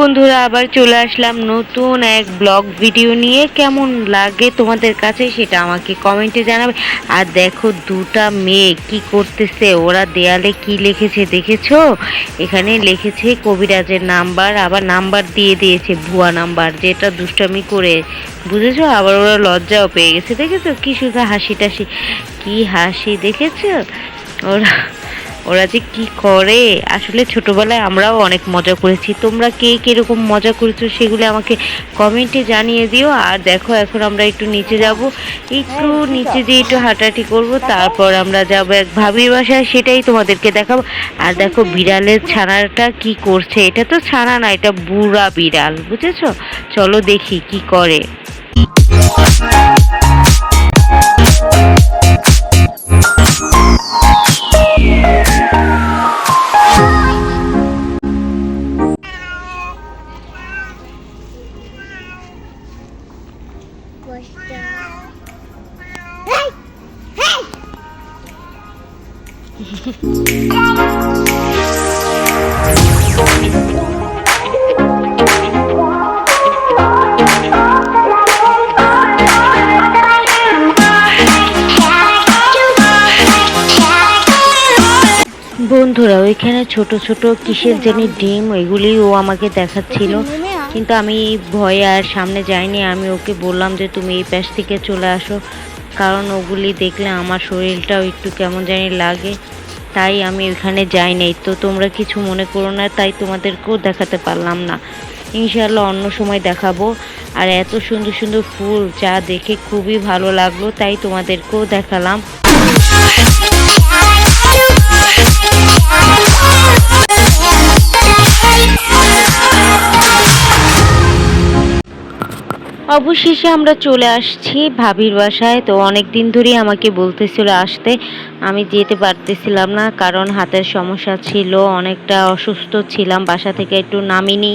বন্ধুরা, আবার চলে আসলাম নতুন এক ব্লগ ভিডিও নিয়ে। কেমন লাগে তোমাদের কাছে সেটা আমাকে কমেন্টে জানাবে। আর দেখো দুটা মেয়ে কি করতেছে, ওরা দেয়ালে কি লিখেছে দেখেছ? এখানে লিখেছে কবিরাজের নাম্বার, আবার নাম্বার দিয়ে দিয়েছে ভুয়া নাম্বার, যেটা দুষ্টামি করে। বুঝেছ? আবার ওরা লজ্জাও পেয়ে গেছে, দেখেছ? কি শুধু হাসি টাসি কি হাসি দেখেছ? ওরা ওরা যে কি করে? আসলে ছোটবেলায় আমরাও অনেক মজা করেছি। তোমরা কে কীরকম মজা করেছ সেগুলো আমাকে কমেন্টে জানিয়ে দিও। আর দেখো এখন আমরা একটু নিচে যাব। একটু নিচে দিয়ে একটু হাঁটাহাঁটি করব। তারপর আমরা যাব এক ভাবির বাসায় সেটাই তোমাদেরকে দেখাবো। আর দেখো বিড়ালের ছানাটা কি করছে? এটা তো ছানা না এটা বুড়া বিড়াল বুঝেছ? চলো দেখি কি করে। বন্ধুরা ওইখানে ছোট ছোট কিসের জানি ডিম ওইগুলি ও আমাকে দেখাচ্ছিল। কিন্তু আমি ভয়ে আর সামনে যাইনি। আমি ওকে বললাম যে, তুমি এই পাশ থেকে চলে আসো। কারণ ওগুলি দেখলে আমার শরীরটাও একটু কেমন জানি লাগে। তাই আমি ওইখানে যাই নাই। তো তোমরা কিছু মনে করো না, তাই তোমাদেরকেও দেখাতে পারলাম না। ইনশাল্লাহ অন্য সময় দেখাবো। আর এত সুন্দর সুন্দর ফুল, যা দেখে খুবই ভালো লাগল, তাই তোমাদেরকেও দেখালাম। অবশেষে আমরা চলে আসছি ভাবির বাসায়। তো অনেক দিন ধরেই আমাকে বলতেছিল আসতে। আমি যেতে পারতেছিলাম না কারণ হাতের সমস্যা ছিল, অনেকটা অসুস্থ ছিলাম, বাসা থেকে একটু নামিনি।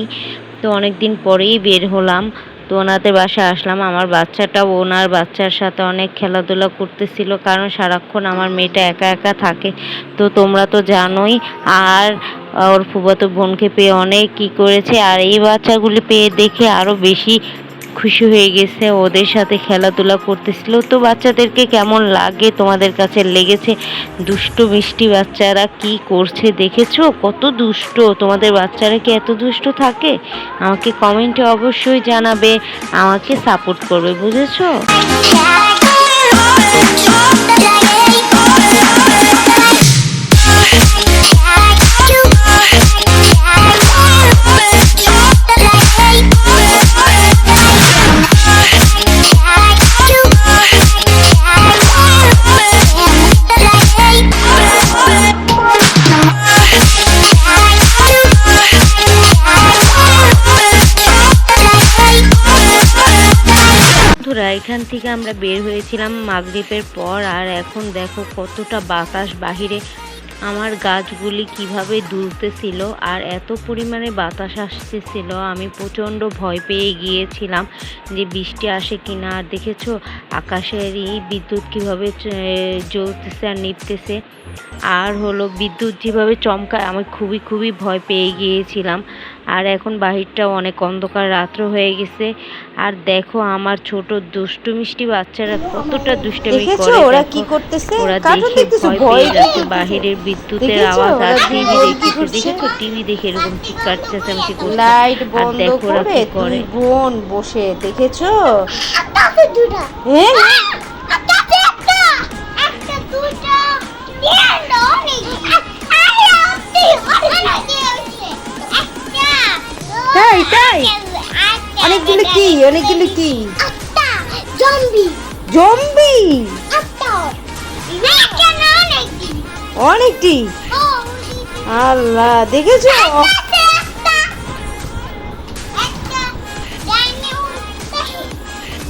তো অনেক দিন পরেই বের হলাম। তো ওনাদের বাসায় আসলাম। আমার বাচ্চাটা ওনার বাচ্চার সাথে অনেক খেলাধুলা করতেছিল কারণ সারাক্ষণ আমার মেয়েটা একা একা থাকে। তো তোমরা তো জানোই, আর ওর ফুফাতো বোনকে পেয়ে অনেক কি করেছে। আর এই বাচ্চাগুলি পেয়ে দেখে আরও বেশি খুশি হয়ে গেছে, ওদের সাথে খেলাধুলা করতেছিল। তো বাচ্চাদেরকে কেমন লাগে, তোমাদের কাছে লেগেছে? দুষ্ট মিষ্টি বাচ্চারা কি করছে দেখেছ? কত দুষ্ট। তোমাদের বাচ্চারা কি এত দুষ্ট থাকে? আমাকে কমেন্টে অবশ্যই জানাবে, আমাকে সাপোর্ট করবে, বুঝেছ? বন্ধুরা, এখান থেকে আমরা বের হয়েছিলাম মাগরিবের পর, আর এখন দেখো কতটা বাতাস বাহিরে। আমার গাছগুলি কীভাবে দুলতেছিল আর এত পরিমাণে বাতাস আসতেছিল, আমি প্রচণ্ড ভয় পেয়ে গিয়েছিলাম যে বৃষ্টি আসে কি না আর দেখেছ, আকাশের এই বিদ্যুৎ কীভাবে জ্বলতেছে আর নিপতেছে আর হলো বিদ্যুৎ যেভাবে চমকায়, আমি খুবই খুবই ভয় পেয়ে গিয়েছিলাম। আর এখন বাহিরটাও অনেক অন্ধকার রাত্র হয়ে গেছে। আর দেখো আমার ছোট দুষ্টু মিষ্টি বাচ্চারা কতটা দুষ্টামি দেখেছ? করে ওরা দেখো। কি করতেছে? ওরা দেখে দেখতেছে? ভয় পেয়ে বাহিরের বিদ্যুতের আওয়াজ আর টিভি দেখতেছে দেখেছ টিভি দেখে এরকম চিৎকার চেঁচামেচি করছে? লাইট বন্ধ ওরা করে কি করে। বোন বসে দেখেছ? হ্যাঁ? অনেকগুলো কি? জম্বি। জম্বি? অনেকটি। আল্লাহ দেখেছ?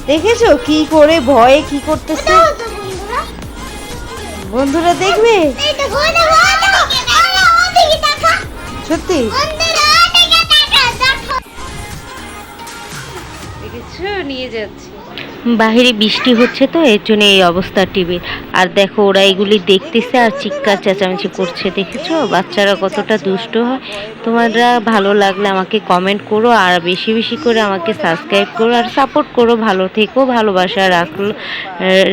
দেখেছ কি করে ভয়ে কি করতেছে? বন্ধুরা। দেখবে? সত্যি? দেখেছ নিয়ে যাচ্ছি। বাহিরে বৃষ্টি হচ্ছে তো এর জন্য এই অবস্থা টিভির আর দেখো ওরা এগুলি দেখতেছে আর চিৎকার চেঁচামেচি করছে দেখেছ? বাচ্চারা কতটা দুষ্ট হয়। তোমরা ভালো লাগলে আমাকে কমেন্ট করো আর বেশি বেশি করে আমাকে সাবস্ক্রাইব করো আর সাপোর্ট করো ভালো থেকো ভালোবাসা রাখল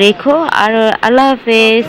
রেখো আর আল্লাহ হাফেজ।